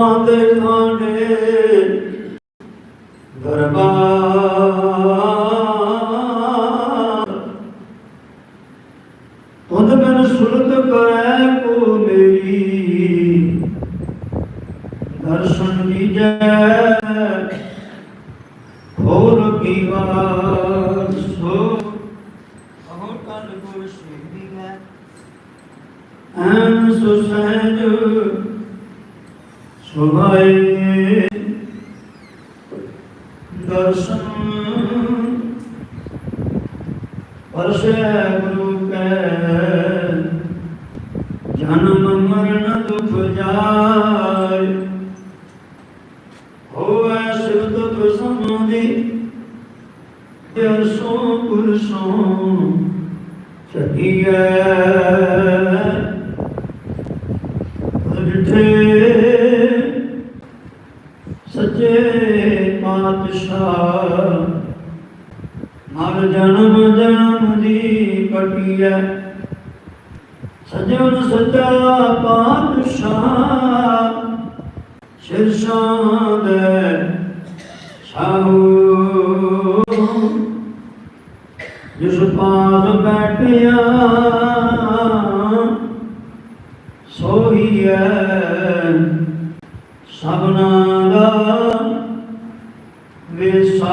ਦੇ ਖਾਣੇ ਦਰਬਾਰ। ਤੁਧ ਬਿਨ ਸੁਰਤ ਕਰੈ ਕੋ ਮੇਰੀ। ਦਰਸ਼ਨ ਦੀਜੈ ਹੋਰ ਕੀ ਵਾਰ ਸੋ ਅਹੋ ਕਲ ਗੁਰ ਸੇਵੀ ਹੈ। ਐਨ ਸੁ ਸਹਿਜ ਸੁਭਾਏ ਦਰਸ਼ਨ ਪਰਸੈ ਗੁਰੂ ਕੈ ਜਨਮ ਮਰਨ ਦੁਖ ਜਾਏ। ਹੋਵੇ ਸਿਵ ਦੁਖ ਸੰਬੰਧੀ ਅਰਸੋਂ ਪੁਰਸੋਂ ਛੱਡੀਐ ਅਜਿਠੇ ਪਾਤਸ਼ਾਹ ਮਰ ਜਨਮ ਜਨਮ ਦੀ ਕਟਿਐ ਸਜਣ ਸੱਚਾ ਪਾਤਸ਼ਾਹ। ਸ਼ਿਰਸ਼ਾਂ ਦੇ ਸਾਹੂ। ਜਿਸ ਪਾਸ ਬੈਠਿਆ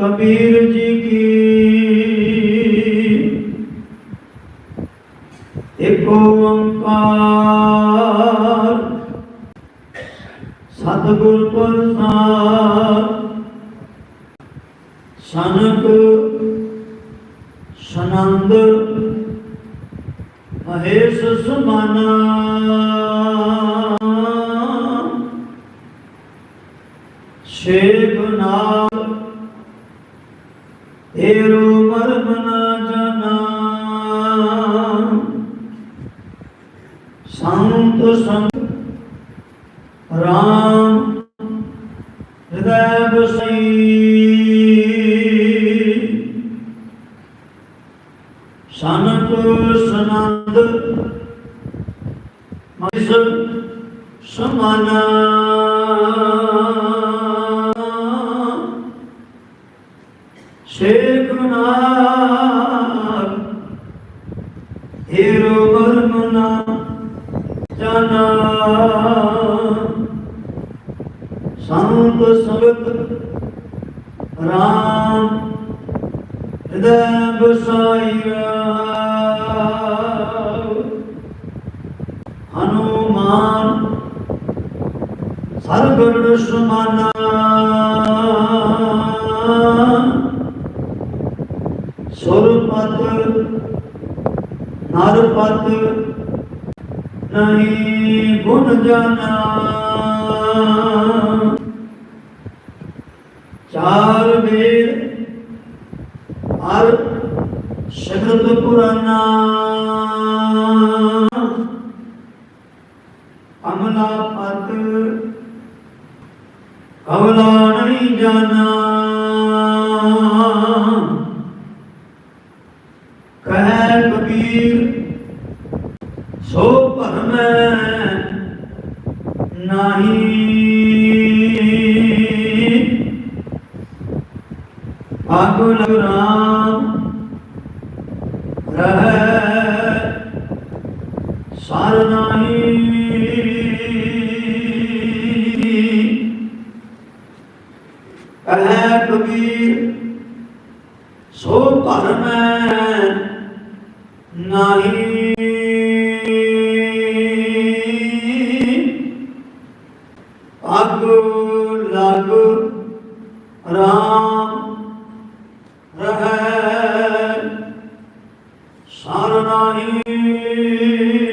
ਕਬੀਰ ਜੀ ਕੀ? ਏਕ ਓੰਕਾਰ ਸਤਿਗੁਰ ਪ੍ਰਸਾਦ ਸਨਕ ਸਨੰਦ ਮਹੇਸ਼ ਸੁਮਨਾ। ਸ਼ੇਖ ਨਾਮ ਏਰੋ ਮਰਮ ਨਾ ਜਾਣਾ। ਸੰਤ ਸੰਤ ਰਾਮ ਹਿਰਦੈ ਬਸਈ ਸਨਤ ਸਨੰਦ ਮਹਿਸ ਸਮਾਨਾ। ਹੀਰੋ ਵਰਮਨਾ ਜਾਨਾ। ਸੰਤ ਸਗਤ ਰਾਮ ਹਿਰਦੈ ਬਸਾਈਆ ਹਨੂਮਾਨ ਸਰਗੜ ਸਮਾਨਾ। ਸੁਰਪਤ ਹਰ ਨਰਪਤ ਨਹੀਂ ਗੁਣ ਜਾਣਾ। ਚਾਰ ਵੇਦ ਹਰ ਸ਼ਬਦ ਪੁਰਾਨਾ ਅਮਲਾ ਪਤ ਕਵਲਾ ਨਹੀਂ ਜਾਣਾ। ਕਹਿ ਸੋ ਭਰਮੈ ਨਹੀਂ। ਆਗੁ ਰਾਮ ਰਹਿ ਸਾਰ ਨਹੀਂ। ਕਹਿ ਕਬੀਰ ਸੋ ਭਰਮੈ ਨਹੀਂ। ਅਗ ਲਗ ਰਾਮ ਰਹਿ ਸਰ ਨਹੀਂ।